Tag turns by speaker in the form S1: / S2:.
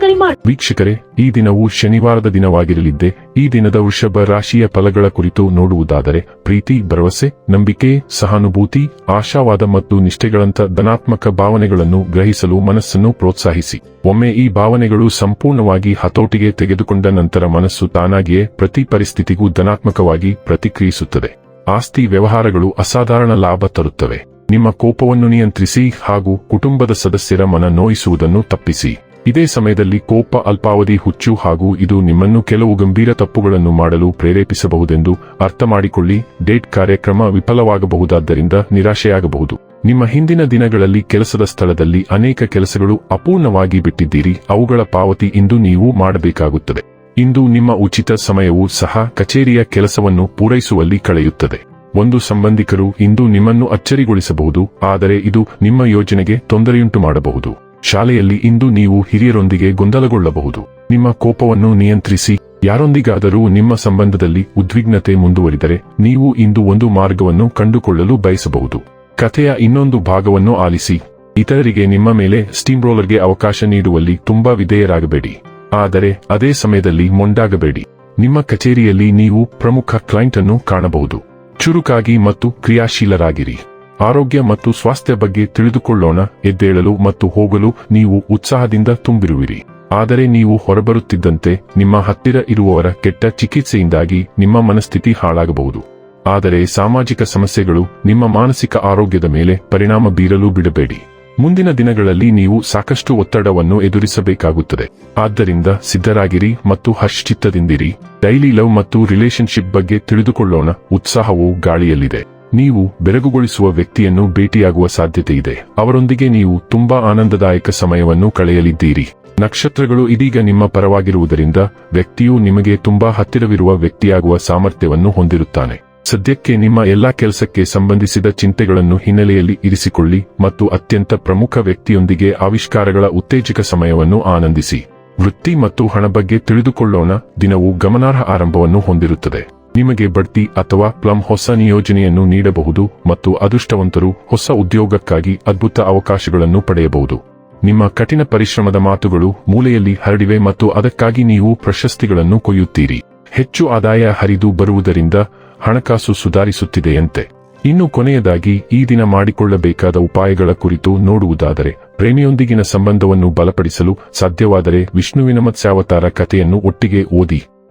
S1: ಕರೆ
S2: ವೀಕ್ಷಕರೇ, ಈ ದಿನವು ಶನಿವಾರದ ದಿನವಾಗಿರಲಿದ್ದೆ, ಈ ದಿನದ ವೃಷಭ ರಾಶಿಯ ಫಲಗಳ ಕುರಿತು ನೋಡುವುದಾದರೆ, ಪ್ರೀತಿ, ಭರವಸೆ, ನಂಬಿಕೆ, ಸಹಾನುಭೂತಿ, ಆಶಾವಾದ ಮತ್ತು ನಿಷ್ಠೆಗಳಂತ ಧನಾತ್ಮಕ ಭಾವನೆಗಳನ್ನು ಗ್ರಹಿಸಲು ಮನಸ್ಸನ್ನು ಪ್ರೋತ್ಸಾಹಿಸಿ. ಒಮ್ಮೆ ಈ ಭಾವನೆಗಳು ಸಂಪೂರ್ಣವಾಗಿ ಹತೋಟಿಗೆ ತೆಗೆದುಕೊಂಡ ನಂತರ ಮನಸ್ಸು ತಾನಾಗಿಯೇ ಪ್ರತಿ ಪರಿಸ್ಥಿತಿಗೂ ಧನಾತ್ಮಕವಾಗಿ ಪ್ರತಿಕ್ರಿಯಿಸುತ್ತದೆ. ಆಸ್ತಿ ವ್ಯವಹಾರಗಳು ಅಸಾಧಾರಣ ಲಾಭ ತರುತ್ತವೆ. ನಿಮ್ಮ ಕೋಪವನ್ನು ನಿಯಂತ್ರಿಸಿ ಹಾಗೂ ಕುಟುಂಬದ ಸದಸ್ಯರ ಮನ ನೋಯಿಸುವುದನ್ನು ತಪ್ಪಿಸಿ. ಇದೇ ಸಮಯದಲ್ಲಿ ಕೋಪ, ಅಲ್ಪಾವಧಿ, ಹುಚ್ಚು ಹಾಗೂ ಇದು ನಿಮ್ಮನ್ನು ಕೆಲವು ಗಂಭೀರ ತಪ್ಪುಗಳನ್ನು ಮಾಡಲು ಪ್ರೇರೇಪಿಸಬಹುದೆಂದು ಅರ್ಥ ಮಾಡಿಕೊಳ್ಳಿ ಡೇಟ್ ಕಾರ್ಯಕ್ರಮ ವಿಫಲವಾಗಬಹುದಾದ್ದರಿಂದ ನಿರಾಶೆಯಾಗಬಹುದು. ನಿಮ್ಮ ಹಿಂದಿನ ದಿನಗಳಲ್ಲಿ ಕೆಲಸದ ಸ್ಥಳದಲ್ಲಿ ಅನೇಕ ಕೆಲಸಗಳು ಅಪೂರ್ಣವಾಗಿ ಬಿಟ್ಟಿದ್ದೀರಿ. ಅವುಗಳ ಪಾವತಿ ಇಂದು ನೀವು ಮಾಡಬೇಕಾಗುತ್ತದೆ. ಇಂದು ನಿಮ್ಮ ಉಚಿತ ಸಮಯವೂ ಸಹ ಕಚೇರಿಯ ಕೆಲಸವನ್ನು ಪೂರೈಸುವಲ್ಲಿ ಕಳೆಯುತ್ತದೆ. ಒಂದು ಸಂಬಂಧಿಕರು ಇಂದು ನಿಮ್ಮನ್ನು ಅಚ್ಚರಿಗೊಳಿಸಬಹುದು, ಆದರೆ ಇದು ನಿಮ್ಮ ಯೋಜನೆಗೆ ತೊಂದರೆಯುಂಟು ಮಾಡಬಹುದು ಶಾಲೆಯಲ್ಲಿ ಇಂದು ನೀವು ಹಿರಿಯರೊಂದಿಗೆ ಗೊಂದಲಗೊಳ್ಳಬಹುದು. ನಿಮ್ಮ ಕೋಪವನ್ನು ನಿಯಂತ್ರಿಸಿ, ಯಾರೊಂದಿಗಾದರೂ ನಿಮ್ಮ ಸಂಬಂಧದಲ್ಲಿ ಉದ್ವಿಗ್ನತೆ ಮುಂದುವರಿದರೆ ನೀವು ಇಂದು ಒಂದು ಮಾರ್ಗವನ್ನು ಕಂಡುಕೊಳ್ಳಲು ಬಯಸಬಹುದು. ಕಥೆಯ ಇನ್ನೊಂದು ಭಾಗವನ್ನು ಆಲಿಸಿ, ಇತರರಿಗೆ ನಿಮ್ಮ ಮೇಲೆ ಸ್ಟೀಮ್ ರೋಲರ್ಗೆ ಅವಕಾಶ ನೀಡುವಲ್ಲಿ ತುಂಬಾ ವಿಧೇಯರಾಗಬೇಡಿ. ಆದರೆ ಅದೇ ಸಮಯದಲ್ಲಿ ಮೊಂಡಾಗಬೇಡಿ. ನಿಮ್ಮ ಕಚೇರಿಯಲ್ಲಿ ನೀವು ಪ್ರಮುಖ ಕ್ಲೈಂಟ್ ಅನ್ನು ಕಾಣಬಹುದು. ಚುರುಕಾಗಿ ಮತ್ತು ಕ್ರಿಯಾಶೀಲರಾಗಿರಿ. ಆರೋಗ್ಯ ಮತ್ತು ಸ್ವಾಸ್ಥ್ಯ ಬಗ್ಗೆ ತಿಳಿದುಕೊಳ್ಳೋಣ, ಎದ್ದೇಳಲು ಮತ್ತು ಹೋಗಲು ನೀವು ಉತ್ಸಾಹದಿಂದ ತುಂಬಿರುವಿರಿ. ಆದರೆ ನೀವು ಹೊರಬರುತ್ತಿದ್ದಂತೆ ನಿಮ್ಮ ಹತ್ತಿರ ಇರುವವರ ಕೆಟ್ಟ ಚಿಕಿತ್ಸೆಯಿಂದಾಗಿ ನಿಮ್ಮ ಮನಸ್ಥಿತಿ ಹಾಳಾಗಬಹುದು. ಆದರೆ ಸಾಮಾಜಿಕ ಸಮಸ್ಯೆಗಳು ನಿಮ್ಮ ಮಾನಸಿಕ ಆರೋಗ್ಯದ ಮೇಲೆ ಪರಿಣಾಮ ಬೀರಲು ಬಿಡಬೇಡಿ. ಮುಂದಿನ ದಿನಗಳಲ್ಲಿ ನೀವು ಸಾಕಷ್ಟು ಒತ್ತಡವನ್ನು ಎದುರಿಸಬೇಕಾಗುತ್ತದೆ. ಆದ್ದರಿಂದ ಸಿದ್ಧರಾಗಿರಿ ಮತ್ತು ಹರ್ಷಚಿತ್ತದಿಂದಿರಿ. ಡೈಲಿ ಲವ್ ಮತ್ತು ರಿಲೇಶನ್ಶಿಪ್ ಬಗ್ಗೆ ತಿಳಿದುಕೊಳ್ಳೋಣ. ಉತ್ಸಾಹವು ಗಾಳಿಯಲ್ಲಿದೆ. ನೀವು ಬೆರಗುಗೊಳಿಸುವ ವ್ಯಕ್ತಿಯನ್ನು ಭೇಟಿಯಾಗುವ ಸಾಧ್ಯತೆ ಇದೆ ಅವರೊಂದಿಗೆ ನೀವು ತುಂಬಾ ಆನಂದದಾಯಕ ಸಮಯವನ್ನು ಕಳೆಯಲಿದ್ದೀರಿ. ನಕ್ಷತ್ರಗಳು ಇದೀಗ ನಿಮ್ಮ ಪರವಾಗಿರುವುದರಿಂದ ವ್ಯಕ್ತಿಯು ನಿಮಗೆ ತುಂಬಾ ಹತ್ತಿರವಿರುವ ವ್ಯಕ್ತಿಯಾಗುವ ಸಾಮರ್ಥ್ಯವನ್ನು ಹೊಂದಿರುತ್ತಾನೆ. ಸದ್ಯಕ್ಕೆ ನಿಮ್ಮ ಎಲ್ಲಾ ಕೆಲಸಕ್ಕೆ ಸಂಬಂಧಿಸಿದ ಚಿಂತೆಗಳನ್ನು ಹಿನ್ನೆಲೆಯಲ್ಲಿ ಇರಿಸಿಕೊಳ್ಳಿ ಮತ್ತು ಅತ್ಯಂತ ಪ್ರಮುಖ ವ್ಯಕ್ತಿಯೊಂದಿಗೆ ಆವಿಷ್ಕಾರಗಳ ಉತ್ತೇಜಕ ಸಮಯವನ್ನು ಆನಂದಿಸಿ. ವೃತ್ತಿ ಮತ್ತು ಹಣ ಬಗ್ಗೆ ತಿಳಿದುಕೊಳ್ಳೋಣ. ದಿನವು ಗಮನಾರ್ಹ ಆರಂಭವನ್ನು ಹೊಂದಿರುತ್ತದೆ. ನಿಮಗೆ ಬಡ್ತಿ ಅಥವಾ ಪ್ಲಮ್ ಹೊಸ ನಿಯೋಜನೆಯನ್ನು ನೀಡಬಹುದು ಮತ್ತು ಅದೃಷ್ಟವಂತರು ಹೊಸ ಉದ್ಯೋಗಕ್ಕಾಗಿ ಅದ್ಭುತ ಅವಕಾಶಗಳನ್ನು ಪಡೆಯಬಹುದು. ನಿಮ್ಮ ಕಠಿಣ ಪರಿಶ್ರಮದ ಮಾತುಗಳು ಮೂಲೆಯಲ್ಲಿ ಹರಡಿವೆ ಮತ್ತು ಅದಕ್ಕಾಗಿ ನೀವು ಪ್ರಶಸ್ತಿಗಳನ್ನು ಕೊಯ್ಯುತ್ತೀರಿ. ಹೆಚ್ಚು ಆದಾಯ ಹರಿದು ಬರುವುದರಿಂದ ಹಣಕಾಸು ಸುಧಾರಿಸುತ್ತಿದೆಯಂತೆ. ಇನ್ನು ಕೊನೆಯದಾಗಿ, ಈ ದಿನ ಮಾಡಿಕೊಳ್ಳಬೇಕಾದ ಉಪಾಯಗಳ ಕುರಿತು ನೋಡುವುದಾದರೆ, ಪ್ರೇಮಿಯೊಂದಿಗಿನ ಸಂಬಂಧವನ್ನು ಬಲಪಡಿಸಲು ಸಾಧ್ಯವಾದರೆ ವಿಷ್ಣುವಿನ ಮತ್ಸ್ಯಾವತಾರ ಕಥೆಯನ್ನು ಒಟ್ಟಿಗೆ ಓದಿ.